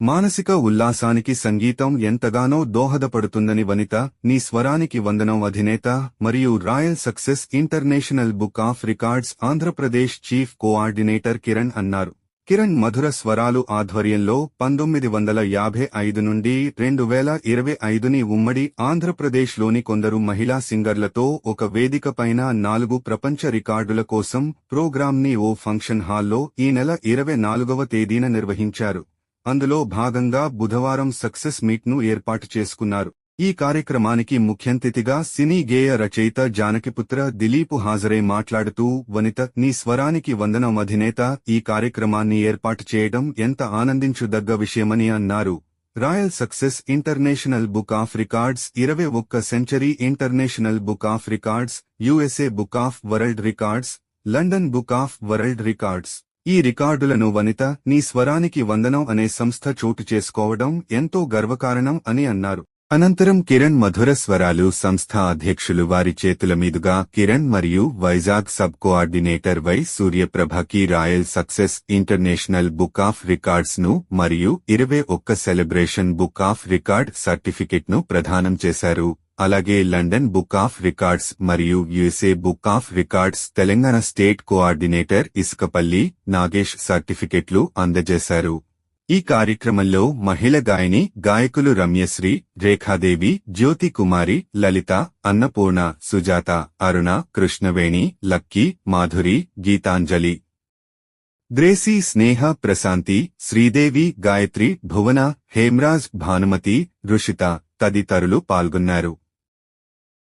మానసిక ఉల్లాసానికి సంగీతం ఎంతగానో దోహదపడుతుందని వనిత నీ స్వరానికి వందనం అధినేత మరియు royal success international book of records Andhra Pradesh chief coordinator Kiran అన్నారు. కిరణ్ మధుర స్వరాలు ఆధ్వర్యంలో పంతొమ్మిది వందల యాభై ఐదు నుండి రెండు వేల ఇరవై ఐదుని ఉమ్మడి ఆంధ్రప్రదేశ్లోని కొందరు మహిళా సింగర్లతో ఒక వేదికపైన నాలుగు ప్రపంచ రికార్డుల కోసం ప్రోగ్రాంని ఓ ఫంక్షన్ హాల్లో ఈ నెల ఇరవై నాలుగవ తేదీన నిర్వహించారు. అందులో భాగంగా బుధవారం సక్సెస్ మీట్ను ఏర్పాటు చేసుకున్నారు. ఈ కార్యక్రమానికి ముఖ్యంతిథిగా సినీ గేయ రచయిత జానకిపుత్ర దిలీపు హాజరై మాట్లాడుతూ వనిత నీ స్వరానికి వందనం అధినేత ఈ కార్యక్రమాన్ని ఏర్పాటు చేయడం ఎంత ఆనందించుదగ్గ విషయమని అన్నారు. Royal success international book of records ఇరవై ఒక్క century international book of records USA book of world records London book of world records. ఈ రికార్డులను వనిత నీ స్వరానికి వందనం అనే సంస్థ చోటు చేసుకోవడం ఎంతో గర్వకారణం అని అన్నారు. అనంతరం కిరణ్ మధుర స్వరాలు సంస్థ అధ్యక్షులు వారి చేతుల మీదుగా కిరణ్ మరియు Vizag sub coordinator Y సూర్యప్రభకి royal success international book of రికార్డ్స్ను మరియు ఇరవై ఒక్క సెలబ్రేషన్ బుక్ ఆఫ్ రికార్డ్ సర్టిఫికెట్ను ప్రదానం చేశారు. అలాగే లండన్ బుక్ ఆఫ్ రికార్డ్స్ మరియు USA book of records Telangana state coordinator Isukapalli Nagesh సర్టిఫికెట్లు అందజేశారు. ఈ కార్యక్రమంలో మహిళ గాయని గాయకులు రమ్యశ్రీ రేఖాదేవి జ్యోతి కుమారి లలిత అన్నపూర్ణ సుజాత అరుణ కృష్ణవేణి లక్కీ మాధురి గీతాంజలి. గ్రేసీ స్నేహ ప్రశాంతి శ్రీదేవి గాయత్రి భువన హేమ్రాజ్ భానుమతి రుషిత తదితరులు పాల్గొన్నారు.